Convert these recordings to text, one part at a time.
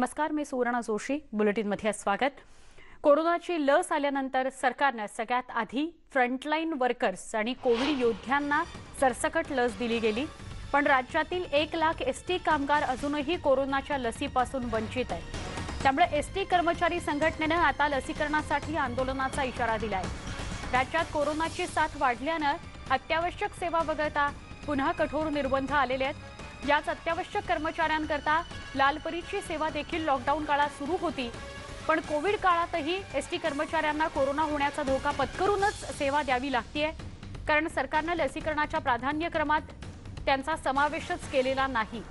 नमस्कार मी सुवर्णा जोशी. बुलेटिनमध्ये स्वागत. कोरोनाची लस आल्यानंतर सरकारनं सगळ्यात आधी फ्रंटलाईन वर्कर्स आणि कोविड योद्ध्यांना सरसकट लस दिली गेली. पण राज्यातील एक लाख एस टी कामगार अजूनही कोरोनाच्या लसीपासून वंचित आहेत. त्यामुळे एस टी कर्मचारी संघटनेनं आता लसीकरणासाठी आंदोलनाचा इशारा दिलाय. राज्यात कोरोनाची साथ वाढल्यानं अत्यावश्यक सेवा वगळता पुन्हा कठोर निर्बंध आलेले आहेत. याच अत्यावश्यक कर्मचाऱ्यांकरता लालपरीची सेवा देखील लॉकडाऊन काळात सुरू होती. पण कोविड काळातही एस टी कर्मचाऱ्यांना कोरोना होण्याचा धोका पत्करूनच सेवा द्यावी लागतीय. कारण सरकारनं लसीकरणाच्या प्राधान्यक्रमात त्यांचा समावेशच केलेला नाही.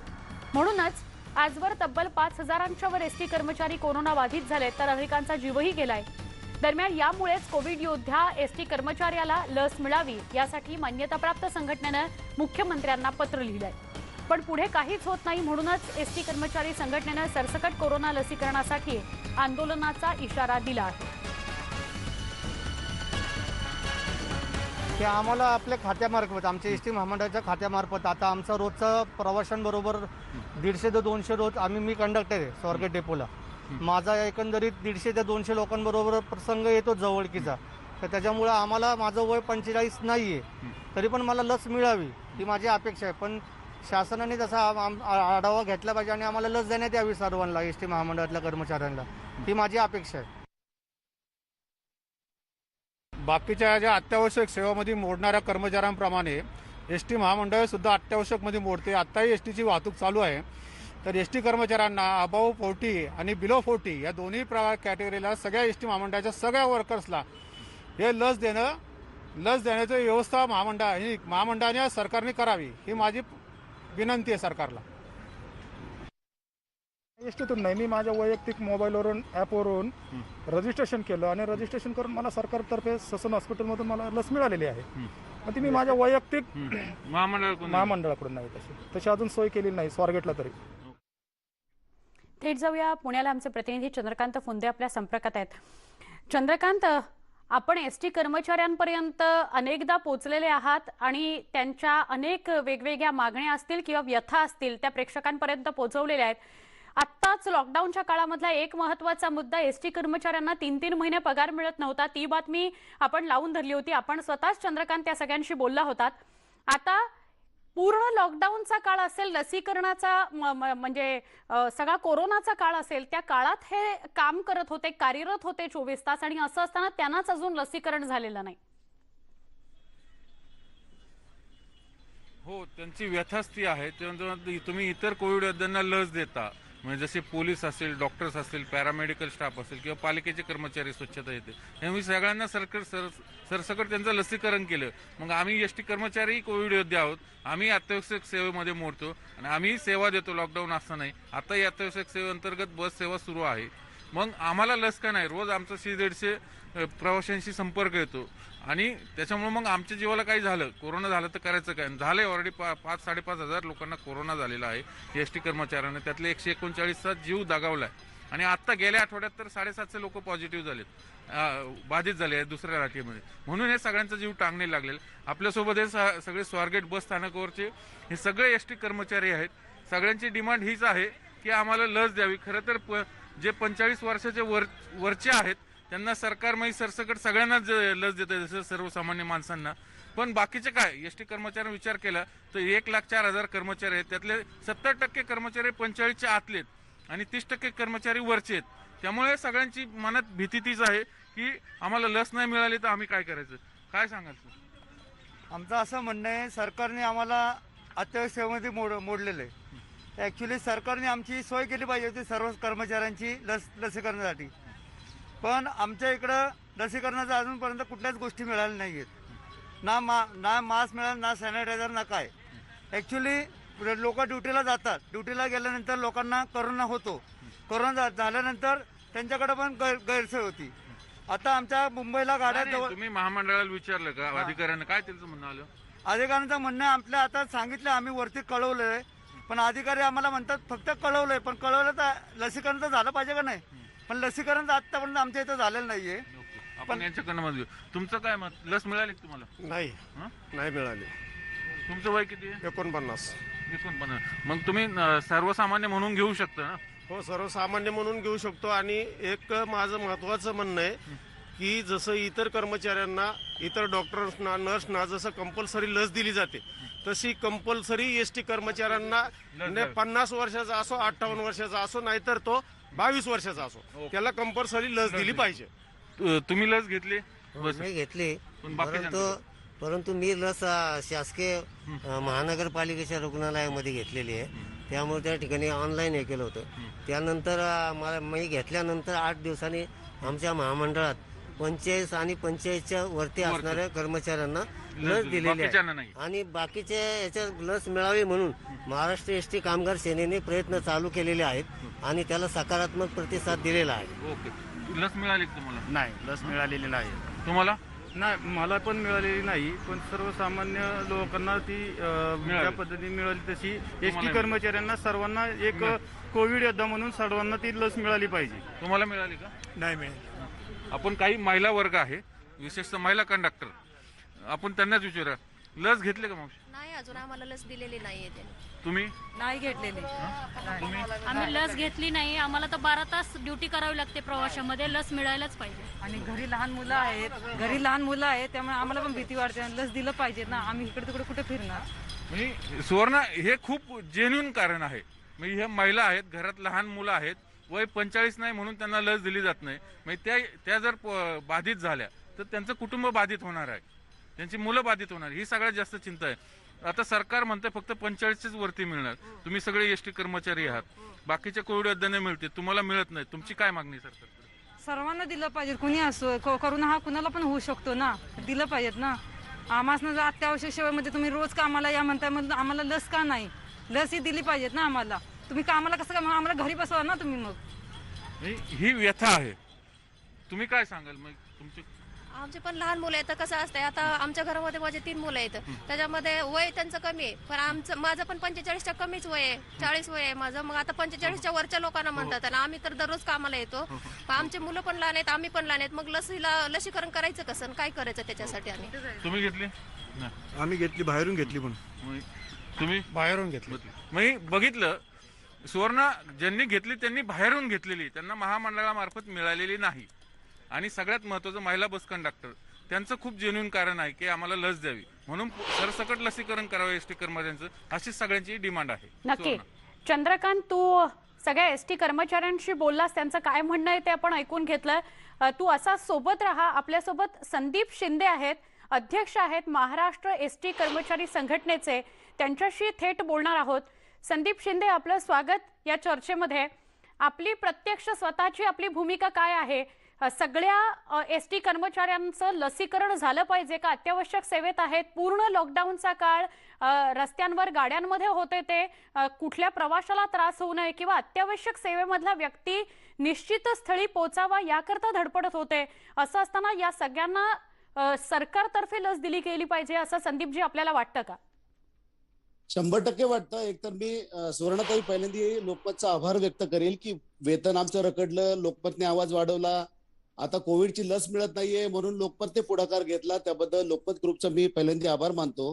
म्हणूनच आजवर तब्बल पाच हजारांच्या वर एस टी कर्मचारी कोरोना बाधित झाले तर अनेकांचा जीवही गेलाय. दरम्यान यामुळेच कोविड योद्धा एस टी कर्मचाऱ्याला लस मिळावी यासाठी मान्यताप्राप्त संघटनेनं मुख्यमंत्र्यांना पत्र लिहिलंय. पण पुढे काहीच होत नाही म्हणूनच एस टी कर्मचारी संघटनेनं सरसकट कोरोना लसीकरणासाठी आंदोलनाचा इशारा दिला आहे. ते आम्हाला आपल्या खात्यामार्फत आमच्या एस टी महामंडळाच्या खात्यामार्फत आता आमचा रोजचा प्रवाशांबरोबर दीडशे ते दोनशे रोज आम्ही मी कंडक्टर आहे स्वारगेट डेपोला माझा एकंदरीत दीडशे ते दोनशे लोकांबरोबर प्रसंग येतो जवळकीचा. तर त्याच्यामुळं आम्हाला माझं वय पंचेचाळीस नाही आहे तरी पण मला लस मिळावी ही माझी अपेक्षा आहे. पण शासनाने तसा आम- आ- आढावा घेतला पाहिजे आणि आम्हाला लस देण्यात यावी सर्वांना एस टी महामंडळातल्या कर्मचाऱ्यांना. ही माझी अपेक्षा आहे. बाकीच्या ज्या अत्यावश्यक सेवामध्ये मोडणाऱ्या कर्मचाऱ्यांप्रमाणे एस टी महामंडळ सुद्धा अत्यावश्यकमध्ये मोडते. आत्ताही एस टीची वाहतूक चालू आहे. तर एस टी कर्मचाऱ्यांना अबाव फोर्टी आणि बिलो फोर्टी या दोन्ही प्रकार कॅटेगरीला सगळ्या एस टी महामंडळाच्या सगळ्या वर्कर्सला हे लस देणं लस देण्याची व्यवस्था महामंडळ ही महामंडळाने सरकारने करावी. ही माझी विनंती आहे सरकारला. एस टीतून नाही. मी माझ्या वैयक्तिक मोबाईलवरून ॲपवरून रजिस्ट्रेशन केलं आणि रजिस्ट्रेशन करून मला सरकारतर्फे ससन हॉस्पिटलमधून मला लस मिळालेली आहे. पण ती मी माझ्या वैयक्तिक महामंडळाकडून नाही तशी. तशी अजून सोय केलेली नाही स्वारगेटला तरी. थेट जाऊया पुण्याला. आमचे प्रतिनिधी चंद्रकांत फुंदे आपल्या संपर्कात आहेत. चंद्रकांत आपण एस टी कर्मचाऱ्यांपर्यंत अनेकदा पोचलेले आहात आणि त्यांच्या अनेक वेगवेगळ्या मागण्या असतील किंवा व्यथा असतील त्या प्रेक्षकांपर्यंत पोहोचवलेल्या आहेत. आत्ताच लॉकडाऊनच्या काळामधला एक महत्त्वाचा मुद्दा एस टी कर्मचाऱ्यांना तीन तीन महिने पगार मिळत नव्हता. ती बातमी आपण लावून धरली होती. आपण स्वतःच चंद्रकांत त्या सगळ्यांशी बोलला होतात. आता पूर्ण लॉकडाऊनचा काळ असेल लसीकरणाचा म्हणजे सगळा कोरोनाचा काळ असेल त्या काळात हे काम करत होते कार्यरत होते चोवीस तास आणि असं असताना त्यांनाच अजून लसीकरण झालेलं नाही. हो त्यांची व्यथाच ती आहे तुम्ही इतर कोविड योद्ध्यांना लस देता. म्हणजे जसे पोलीस असेल डॉक्टर्स असतील पॅरामेडिकल स्टाफ असेल किंवा पालिकेचे कर्मचारी स्वच्छता येते. हे मी सगळ्यांना सरकार सर सरसकट त्यांचं लसीकरण केलं. मग आम्ही एस टी कर्मचारी कोविड योद्धे आहोत. आम्ही अत्यावश्यक सेवेमध्ये मोडतो आणि आम्ही सेवा देतो. लॉकडाऊन असतानाही आताही अत्यावश्यक सेवेअंतर्गत बस सेवा सुरू आहे. मग आम्हाला लस का नाही? रोज आमचा शे दीडशे प्रवाशांशी संपर्क येतो. आणि त्याच्यामुळे मग आमच्या जीवाला काही झालं? कोरोना झालं तर करायचं काय? झालंय ऑलरेडी पा पाच साडेपाच हजार लोकांना कोरोना झालेला आहे. एस टी कर्मचाऱ्यांना त्यातले एकशे एकोणचाळीसचा जीव दगावलाय. आणि आत्ता गेल्या आठवड्यात तर साडेसातशे लोक पॉझिटिव्ह झालेत. बाधित झाले आहेत दुसऱ्या लाटेमध्ये म्हणून हे सगळ्यांचा जीव टांगणे लागलेला आपल्यासोबत हे सगळे स्वारगेट बस स्थानकावरचे हे सगळे एस टी कर्मचारी आहेत. सगळ्यांची डिमांड हीच आहे की आम्हाला लस द्यावी. खरं तर प- जे पंचेचाळीस वर्षाचे वर वरचे आहेत त्यांना सरकार म्हणजे सरसकट सगळ्यांनाच लस देतं जसं सर्वसामान्य माणसांना. पण बाकीचे काय? एस टी कर्मचाऱ्यांना विचार केला तर एक लाख चार हजार कर्मचारी आहेत. त्यातले सत्तर टक्के कर्मचारी पंचेचाळीसच्या आतले आहेत. आणि तीस टक्के कर्मचारी वरचे आहेत. त्यामुळे सगळ्यांची मनात भीती तीच आहे की आम्हाला लस नाही मिळाली तर आम्ही काय करायचं? काय सांगायचं आमचं असं म्हणणं आहे सरकारने आम्हाला अत्यावश्यकमध्ये मोड मोडलेलं आहे. ॲक्च्युली सरकारने आमची सोय केली पाहिजे होती सर्व कर्मचाऱ्यांची लस लसीकरणासाठी. पण आमच्या इकडं लसीकरणाचं अजूनपर्यंत कुठल्याच गोष्टी मिळाल्या नाही आहेत ना मा ना मास्क मिळाला ना सॅनिटायझर ना काय. ॲक्च्युली लोक ड्युटीला जातात. ड्युटीला गेल्यानंतर लोकांना करोना होतो. करोना झाल्यानंतर त्यांच्याकडे पण गैर गैरसोय होती. आता आमच्या मुंबईला गाड्या नाही, जवळ तुम्ही महामंडळाला विचारलं का? अधिकाऱ्यांना काय त्यांचं म्हणणं आलं? अधिकाऱ्यांचं म्हणणं आहे, आपल्या आता सांगितलं आम्ही वरती कळवलं आहे पण अधिकारी आम्हाला म्हणतात फक्त कळवलंय पण कळवलं तर लसीकरण तर झालं पाहिजे का नाही? पण लसीकरण तर आतापर्यंत आमच्या इथं झालेलं नाहीये. आपण यांच्याकडनं मत घेऊ. तुमचं काय मत? लस मिळाली का तुम्हाला? नाही. हं? नाही मिळाली. तुमचं वय किती आहे? एकोणपन्नास. एकोणपन्नास मग तुम्ही अं, सर्वसामान्य म्हणून घेऊ शकता ना? हो सर्वसामान्य म्हणून घेऊ शकतो. आणि एक माझं महत्त्वाचं म्हणणं आहे की जसं इतर कर्मचाऱ्यांना इतर डॉक्टर्सना नर्सना जसं कंपल्सरी लस दिली जाते तशी कंपल्सरी एस टी कर्मचाऱ्यांना ने पन्नास वर्षाचा असो अठ्ठावन्न वर्षाचा असो नाहीतर तो बावीस वर्षाचा असो त्याला कंपल्सरी लस दिली पाहिजे. तु- तुम्ही लस घेतली? हो, बस मी घेतली. पण परंतु परंतु मी लस अ, शासकीय अ, महानगरपालिकेच्या रुग्णालयामध्ये घेतलेली आहे. त्यामुळे त्या ठिकाणी ऑनलाईन हे केलं होतं. त्यानंतर अ, मला मी घेतल्यानंतर आठ दिवसांनी आमच्या महामंडळात पंचेचाळीस आणि पंचेचाळीसच्या वरती असणाऱ्या कर्मचाऱ्यांना लस दिलेली बाकीच्यांना आहे नाही. आणि बाकीचे याच्यात लस मिळावी म्हणून महाराष्ट्र एस टी कामगार सेनेने प्रयत्न चालू केलेले आहेत आणि त्याला सकारात्मक प्रतिसाद दिलेला आहे. ओके. लस मिळाली का तुम्हाला? नाही लस मिळालेली नाही. तुम्हाला? नाही मला पण मिळालेली नाही पण सर्वसामान्य लोकांना ती अ, मिळाली. ज्या पद्धतीने मिळाली तशी एस टी कर्मचाऱ्यांना सर्वांना एक कोविड योद्धा म्हणून सर्वांना ती लस मिळाली पाहिजे. तुम्हाला मिळाली का? नाही मिळाली. आपण काही महिला वर्ग आहे विशेषतः महिला कंडक्टर आपण त्यांनाच विचारा लस घेतले का मावशी? नाही अजून आम्हाला लस दिलेली नाहीये त्याने. तुम्ही? नाही घेतलेली. आम्ही लस घेतली नाही. आम्हाला तर बारा तास ड्युटी करावी लागते प्रवाशामध्ये. लस मिळायलाच पाहिजे. आणि घरी लहान मुलं आहेत. घरी लहान मुलं आहेत त्यामुळे आम्हाला पण भीती वाटते. आणि लस दिलं पाहिजे ना. आम्ही इकडे तिकडे कुठे फिरणार? म्हणजे सुवर्ण हे खूप जेन्युन कारण आहे. म्हणजे ह्या महिला आहेत घरात लहान मुलं आहेत. वय पंचेचाळीस नाही म्हणून त्यांना लस दिली जात नाही. म्हणजे त्या त्या जर प- बाधित झाल्या तर त्यांचं कुटुंब बाधित होणार आहे. त्यांची मुलं बाधित होणार ही सगळ्यात जास्त चिंता आहे. आता सरकार म्हणतंय फक्त पंचेचाळीसच वरती मिळणार. तुम्ही सगळे एस टी कर्मचारी आहात. बाकीच्या कोविड योद्ध्यांना मिळते तुम्हाला मिळत नाही. तुमची काय मागणी आहे सरकारकडे? सर्वांना दिलं पाहिजे. कुणी असो को- करोना हा कुणाला पण होऊ शकतो ना? दिलं पाहिजेत ना? आम्हाला जर अत्यावश्यक सेवेमध्ये तुम्ही रोज कामाला या म्हणताय मग आम्हाला लस का नाही? लस ही दिली पाहिजेत ना आम्हाला. तुम्ही कामाला कसं काय मग आम्हाला घरी बसवा ना तुम्ही मग. ही व्यथा आहे. तुम्ही काय सांगाल? मग तुमची आमचे पण लहान मुलं आहेत तर कसं असतंय आता आमच्या घरामध्ये माझे तीन मुलं आहेत. त्याच्यामध्ये वय त्यांचं कमी आहे पण आमचं माझं पण पंचेचाळीसच्या कमीच वय आहे चाळीस वय आहे माझं. मग आता पंचेचाळीसच्या वरच्या लोकांना म्हणतात आणि आम्ही तर दररोज कामाला येतो. पण आमचे मुलं पण लहान आहेत आम्ही पण लहान आहेत. मग लसीला लसीकरण करायचं कसं आणि काय करायचं त्याच्यासाठी आम्ही? तुम्ही घेतली? नाही आम्ही घेतली बाहेरून घेतली पण. तुम्ही? बाहेरून घेतली. मी बघितलं सुवर्ण ज्यांनी घेतली त्यांनी बाहेरून घेतलेली त्यांना महामंडळामार्फत मिळालेली नाही. आणि सगळ्यात महत्वाचं महिला बस कंडक्टर त्यांचं खूप जेन्युन कारण आहे की आम्हाला लस द्यावी. म्हणून सरसकट लसीकरण करावं एस टी कर्मचाऱ्यांचं अशी सगळ्यांची डिमांड आहे. नक्की. चंद्रकांत तू सगळ्या एस टी कर्मचाऱ्यांशी बोललास त्यांचं काय म्हणणं आहे ते आपण ऐकून घेतलं. तू असा सोबत राहा आपल्यासोबत संदीप शिंदे आहेत अध्यक्ष आहेत महाराष्ट्र एस टी कर्मचारी संघटनेचे. त्यांच्याशी थेट बोलणार आहोत. संदीप शिंदे आपलं स्वागत या चर्चेमध्ये. आपली प्रत्यक्ष स्वतःची आपली भूमिका काय आहे? सगळ्या एस टी कर्मचाऱ्यांचं लसीकरण झालं पाहिजे का? अत्यावश्यक सेवेत आहेत. पूर्ण लॉकडाऊनचा काळ रस्त्यांवर गाड्यांमध्ये होते ते. कुठल्या प्रवाशाला त्रास होऊ नये किंवा अत्यावश्यक सेवेमधला व्यक्ती निश्चित स्थळी पोचावा याकरता धडपडत होते. असं असताना या सगळ्यांना सरकारतर्फे लस दिली गेली पाहिजे असं संदीपजी आपल्याला वाटतं का? शंभर टक्के वाटतं. एकतर मी सुवर्णताई पहिल्यांदा लोकमतचा आभार व्यक्त करेल की वेतन आमचं रखडलं लोकमतने आवाज वाढवला. आता कोविडची लस मिळत नाहीये म्हणून लोकमतने पुढाकार घेतला. त्याबद्दल लोकमत ग्रुपचा मी पहिल्यांदा आभार मानतो.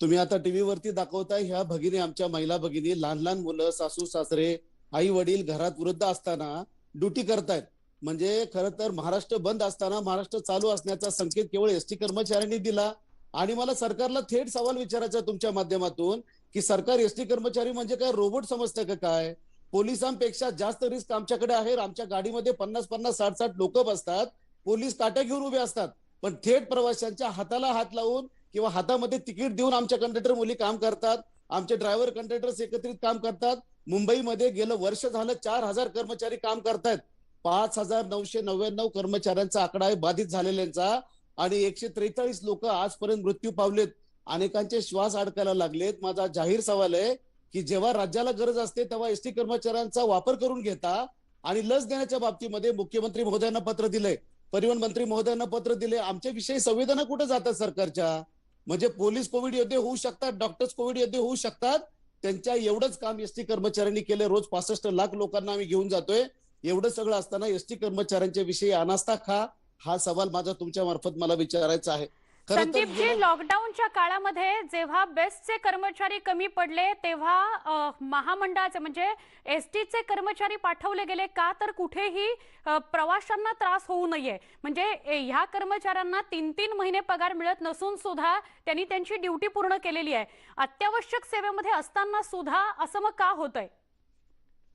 तुम्ही आता टीव्हीवरती दाखवताय ह्या भगिनी आमच्या महिला भगिनी लहान लहान मुलं सासू सासरे आई वडील घरात वृद्ध असताना ड्युटी करतायत. म्हणजे खरं तर महाराष्ट्र बंद असताना महाराष्ट्र चालू असण्याचा संकेत केवळ एसटी कर्मचाऱ्यांनी दिला. आणि मला सरकारला थेट सवाल विचारायचा तुमच्या माध्यमातून की सरकार एसटी कर्मचारी म्हणजे काय? रोबोट समजतं का काय? पोलिसांपेक्षा जास्त रिस्क आमच्याकडे आहे. आमच्या गाडीमध्ये पन्नास पन्नास साठ साठ लोक बसतात. पोलीस काट्या घेऊन उभे असतात. पण थेट प्रवाशांच्या हाताला हात लावून किंवा हातामध्ये तिकीट देऊन आमच्या कंडक्टर मुली काम करतात. आमचे ड्रायव्हर कंडक्टर्स एकत्रित काम करतात. मुंबईमध्ये गेलं वर्ष झालं चार हजार कर्मचारी काम करतायत. पाच हजार नऊशे नव्याण्णव कर्मचाऱ्यांचा आकडा आहे बाधित झालेल्यांचा. आणि एकशे त्रेचाळीस लोक आजपर्यंत मृत्यू पावलेत. अनेकांचे श्वास अडकायला लागलेत. माझा जाहीर सवाल आहे की जेव्हा राज्याला गरज असते तेव्हा एसटी कर्मचाऱ्यांचा वापर करून घेता आणि लस देण्याच्या बाबतीमध्ये मुख्यमंत्री महोदयांना पत्र दिलंय. परिवहन मंत्री महोदयांना पत्र दिले आमच्या विषयी संवेदना कुठे जातात सरकारच्या? म्हणजे पोलीस कोविड योद्धे होऊ शकतात डॉक्टर्स कोविड योद्धे होऊ शकतात. त्यांच्या एवढंच काम एसटी कर्मचाऱ्यांनी केलं रोज पासष्ट लाख लोकांना आम्ही घेऊन जातोय. एवढं सगळं असताना एसटी कर्मचाऱ्यांच्या विषयी अनास्था खा. हा सवाल माझा तुमच्या मार्फत मला विचारायचा आहे. संदीपजी लॉकडाऊनच्या काळामध्ये जेव्हा बेस्टचे कर्मचारी कमी पडले तेव्हा महामंडळाचे म्हणजे एस टीचे कर्मचारी पाठवले गेले का? तर कुठेही प्रवाशांना त्रास होऊ नये. म्हणजे ह्या कर्मचाऱ्यांना तीन तीन महिने पगार मिळत नसून सुद्धा त्यांनी त्यांची ड्युटी पूर्ण केलेली आहे. अत्यावश्यक सेवेमध्ये असताना सुद्धा असं मग का होतंय?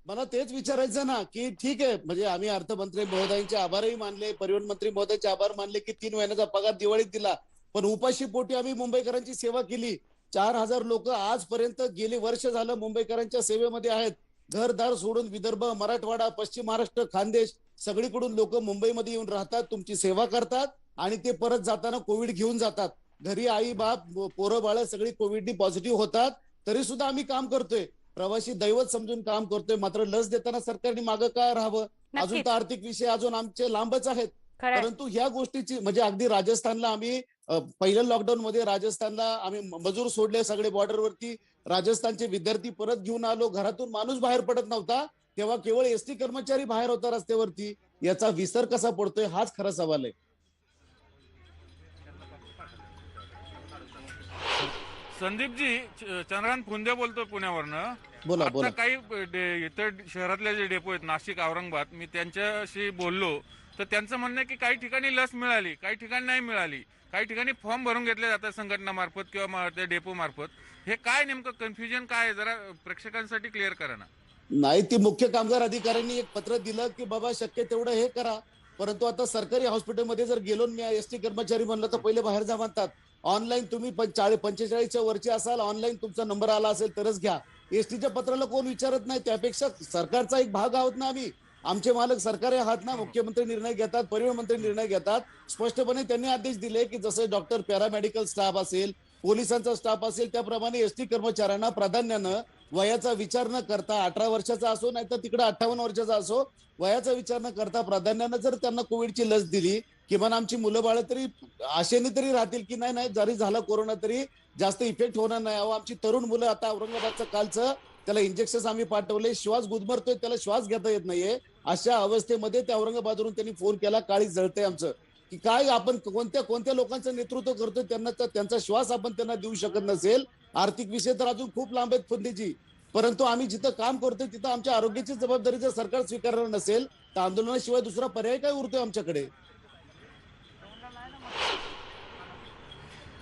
मला तेच विचारायचं ना की ठीक आहे म्हणजे आम्ही अर्थमंत्री महोदयांचे आभारही मानले परिवहन मंत्री महोदयांचे आभार मानले की तीन महिन्याचा पगार दिवाळीत दिला. पण उपाशी पोटी आम्ही मुंबईकरांची सेवा केली. चार हजार लोक आजपर्यंत गेली वर्ष झालं मुंबईकरांच्या सेवेमध्ये आहेत. घरदार सोडून विदर्भ मराठवाडा पश्चिम महाराष्ट्र खानदेश सगळीकडून लोक मुंबईमध्ये येऊन राहतात तुमची सेवा करतात आणि ते परत जाताना कोविड घेऊन जातात. घरी आई बाप पोरं बाळ सगळी कोविडनी पॉझिटिव्ह होतात तरी सुद्धा आम्ही काम करतोय. प्रवासी दैवत समजून काम करतोय मात्र लस देताना सरकारने मागं काय राहावं? अजून तर आर्थिक विषय अजून आमचे लांबच आहेत. परंतु ह्या गोष्टीची म्हणजे अगदी राजस्थानला आम्ही पहिल्या लॉकडाऊन मध्ये राजस्थानला आम्ही मजूर सोडले सगळे बॉर्डरवरती राजस्थानचे विद्यार्थी परत घेऊन आलो. घरातून माणूस बाहेर पडत नव्हता. तेव्हा केवळ एसटी कर्मचारी बाहेर होता रस्त्यावरती. याचा विसर कसा पडतोय हाच खरा सवाल आहे. संदीपजी चंद्रकांत फुंदे बोलतोय पुण्यावरनं. बोला आता बोला. काही इतर शहरातले जे डेपो आहेत नाशिक औरंगाबाद मी त्यांच्याशी बोललो. तर त्यांचं म्हणणं आहे की काही ठिकाणी लस मिळाली काही ठिकाणी नाही मिळाली काही ठिकाणी फॉर्म भरून घेतले जातात संघटनामार्फत किंवा त्या डेपो मार्फत हे काय नेमकं कन्फ्युजन काय आहे? जरा प्रेक्षकांसाठी क्लिअर करा ना. नाही ती मुख्य कामगार अधिकाऱ्यांनी एक पत्र दिलं की बाबा शक्य तेवढं हे करा. परंतु आता सरकारी हॉस्पिटलमध्ये जर गेलो मी एस टी कर्मचारी म्हणलं तर पहिले बाहेर जा म्हणतात. ऑनलाईन तुम्ही पंचेचाळीसच्या वरचे असाल ऑनलाईन तुमचा नंबर आला असेल तरच घ्या. एसटीच्या पत्राला कोण विचारत नाही? त्यापेक्षा सरकारचा एक भाग आहोत ना आम्ही. आमचे मालक सरकारी आहात ना मुख्यमंत्री निर्णय घेतात परिवहन मंत्री निर्णय घेतात. स्पष्टपणे त्यांनी आदेश दिले की जसे डॉक्टर पॅरामेडिकल स्टाफ असेल पोलिसांचा स्टाफ असेल त्याप्रमाणे एसटी कर्मचाऱ्यांना प्राधान्यानं वयाचा विचार न करता अठरा वर्षाचा असो नाही तर तिकडे अठ्ठावन्न वर्षाचा असो वयाचा विचार न करता प्राधान्यानं जर त्यांना कोविडची लस दिली किमान आमची मुलं बाळ तरी आशेने तरी राहतील की नाही नाही जरी झाला कोरोना तरी जास्त इफेक्ट होणार नाही. अहो आमची तरुण मुलं आता औरंगाबादचं कालचं त्याला इंजेक्शन आम्ही पाठवले श्वास गुदमरतोय त्याला श्वास घेता येत नाहीये. अशा अवस्थेमध्ये त्या औरंगाबादवरून त्यांनी फोन केला काळी जळतंय आमचं. की काय आपण कोणत्या कोणत्या लोकांचं नेतृत्व करतोय त्यांना तर त्यांचा श्वास आपण त्यांना देऊ शकत नसेल. आर्थिक विषय तर अजून खूप लांब आहेत फुंदीची परंतु आम्ही जिथं काम करतोय तिथं आमच्या आरोग्याची जबाबदारी जर सरकार स्वीकारणार नसेल तर आंदोलनाशिवाय दुसरा पर्याय काय उरतोय आमच्याकडे?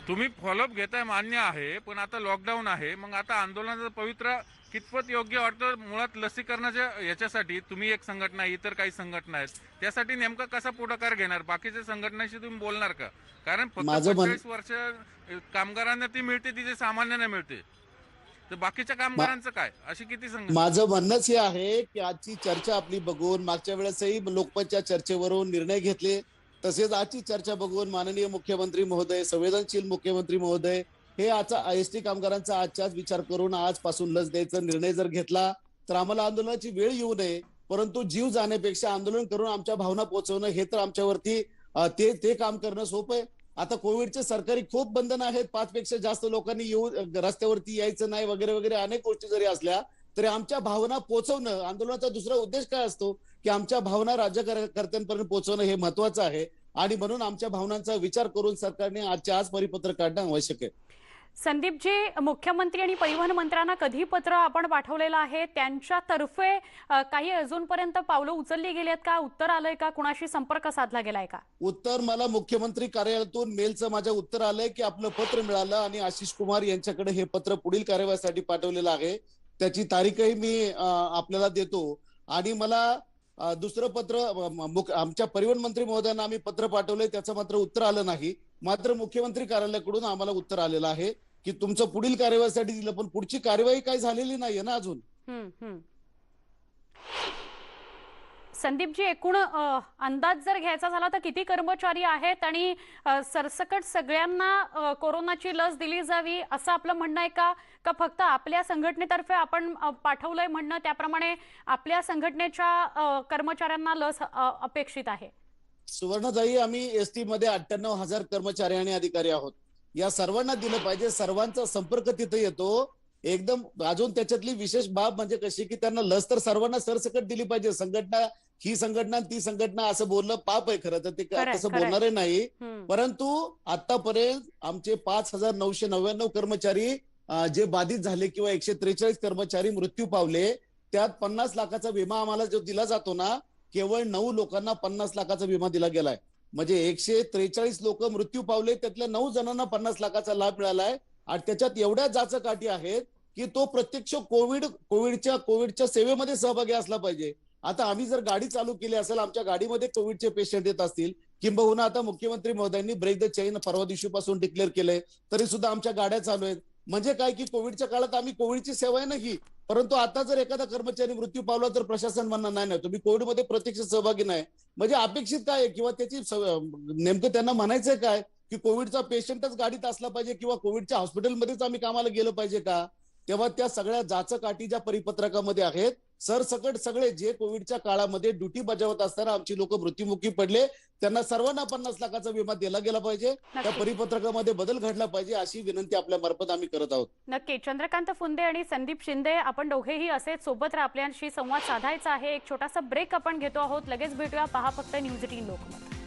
तुम्ही फॉलोअप घेताय मान्य आहे पण आता लॉकडाऊन आहे. मग आता आंदोलनाचं पवित्र कितपत योग्य वाटतं? मुळात लसीकरणाच्या याच्यासाठी तुम्ही एक संघटना इतर काही संघटना आहेत. त्यासाठी नेमका कसा पुढाकार घेणार? बाकीच्या संघटनाशी तुम्ही बोलणार का? कारण फक्त पंचेचाळीस वर्ष कामगारांना ती मिळते तिथे सामान्यांना मिळते. तर बाकीच्या कामगारांचं काय? अशी किती संघटना माझं म्हणणंच हे आहे की आजची चर्चा आपली बघून मागच्या वेळेसही लोकमतच्या चर्चेवरून निर्णय घेतले. तसेच आजची चर्चा बघून माननीय मुख्यमंत्री महोदय संवेदनशील मुख्यमंत्री महोदय हे आजचा एस टी कामगारांचा आजच्याच विचार करून आजपासून लस द्यायचा निर्णय जर घेतला तर आम्हाला आंदोलनाची वेळ येऊ नये परंतु जीव जाण्यापेक्षा आंदोलन करून आमच्या भावना पोहोचवणं हे तर आमच्यावरती ते ते काम करणं सोपं आहे. आता कोविडचे सरकारी खूप बंधन आहेत पाच पेक्षा जास्त लोकांनी येऊ रस्त्यावरती यायचं नाही वगैरे वगैरे अनेक गोष्टी जरी असल्या तरी आमच्या भावना पोहोचवणं आंदोलनाचा दुसरा उद्देश काय असतो? की आमच्या भावना राज्यकर्त्यांपर्यंत पोहोचवणं हे महत्वाचं आहे. आणि म्हणून आमच्या भावनांचा विचार करून सरकारने आजच्या आज परिपत्रक काढणं आवश्यक आहे. संदीपजी मुख्यमंत्री आणि परिवहन मंत्र्यांना कधी पत्र आपण पाठवलेलं आहे? त्यांच्यातर्फे काही अजूनपर्यंत पावलं उचलली गेली आहेत का? उत्तर आलंय का? कुणाशी संपर्क साधला गेलाय का? उत्तर मला मुख्यमंत्री कार्यालयातून मेलचं माझ्या उत्तर आलंय की आपलं पत्र मिळालं आणि आशिष कुमार यांच्याकडे हे पत्र पुढील कार्यवाहीसाठी पाठवलेलं आहे. त्याची तारीखही मी आपल्याला देतो. आणि मला दुसरं पत्र आमच्या परिवहन मंत्री महोदयांना आम्ही पत्र पाठवलंय त्याचं मात्र उत्तर आलं नाही. मात्र मुख्यमंत्री कार्यालयाकडून आम्हाला उत्तर आलेलं आहे की तुमचं पुढील कार्यवाहीसाठी दिलं पण पुढची कार्यवाही काही झालेली नाहीये ना अजून? संदीपजी एकूण अंदाज जर घ्यायचा झाला तर किती कर्मचारी आहेत आणि सरसकट सगळ्यांना कोरोनाची लस दिली जावी असं आपलं म्हणणं आहे का? का फक्त आपल्या संघटनेतर्फे आपण पाठवलंय म्हणणं त्याप्रमाणे आपल्या संघटनेच्या कर्मचाऱ्यांना लस अपेक्षित आहे? सुवर्णताई आम्ही एस टी मध्ये अठ्ठ्याण्णव हजार कर्मचारी आणि अधिकारी आहोत. या सर्वांना दिलं पाहिजे. सर्वांचा संपर्क तिथे येतो. एकदम अजून त्याच्यातली विशेष बाब म्हणजे कशी की त्यांना लस तर सर्वांना सरसकट दिली पाहिजे. संघटना ही संघटना ती संघटना असं बोलणं पाप आहे खरं तर ते तसं. बोलणारे नाही. परंतु आतापर्यंत आमचे पाच हजार नऊशे नव्याण्णव कर्मचारी जे बाधित झाले किंवा एकशे त्रेचाळीस कर्मचारी मृत्यू पावले त्यात पन्नास लाखाचा विमा आम्हाला जो दिला जातो ना केवळ नऊ लोकांना पन्नास लाखाचा विमा दिला गेलाय म्हणजे एकशे त्रेचाळीस लोक मृत्यू पावले त्यातल्या नऊ जणांना पन्नास लाखाचा लाभ मिळालाय आणि त्याच्यात एवढ्या जाचकाठी आहेत की तो प्रत्यक्ष कोविड कोविडच्या कोविडच्या सेवेमध्ये सहभागी असला पाहिजे आता आम्ही जर गाडी चालू केली असेल आमच्या गाडीमध्ये कोविडचे पेशंट येत असतील किंबहुना आता मुख्यमंत्री महोदयांनी ब्रेक द चेन परवा दिवशीपासून डिक्लेअर केलंय तरी सुद्धा आमच्या गाड्या चालू आहेत. म्हणजे काय की कोविडच्या काळात आम्ही कोविडची सेवा आहे नाही परंतु आता जर एखादा कर्मचारी मृत्यू पावला तर प्रशासन म्हणणार नाही नाही तुम्ही कोविडमध्ये प्रत्यक्ष सहभागी नाही. म्हणजे अपेक्षित काय आहे? किंवा त्याची नेमकं त्यांना म्हणायचंय काय? की कोविडचा पेशंटच गाडीत असला पाहिजे किंवा कोविडच्या हॉस्पिटलमध्येच आम्ही कामाला गेलो पाहिजे का? तेव्हा त्या सगळ्या जाचकाठी ज्या परिपत्रकामध्ये आहेत सरसकट सगळे जे कोविडच्या काळामध्ये ड्युटी बजावत असताना आमची लोक मृत्युमुखी पडले त्यांना सर्वांना पन्नास लाखाचा विमा दिला गेला पाहिजे त्या. परिपत्रकामध्ये बदल घडला पाहिजे अशी विनंती आपल्या मार्फत आम्ही करत आहोत. नक्की. चंद्रकांत फुंदे आणि संदीप शिंदे आपण दोघेही असेच सोबत आपल्याशी संवाद साधायचा आहे. एक छोटासा ब्रेक आपण घेतो आहोत. लगेच भेटूया. पहा फक्त न्यूज एटीन लोकमत.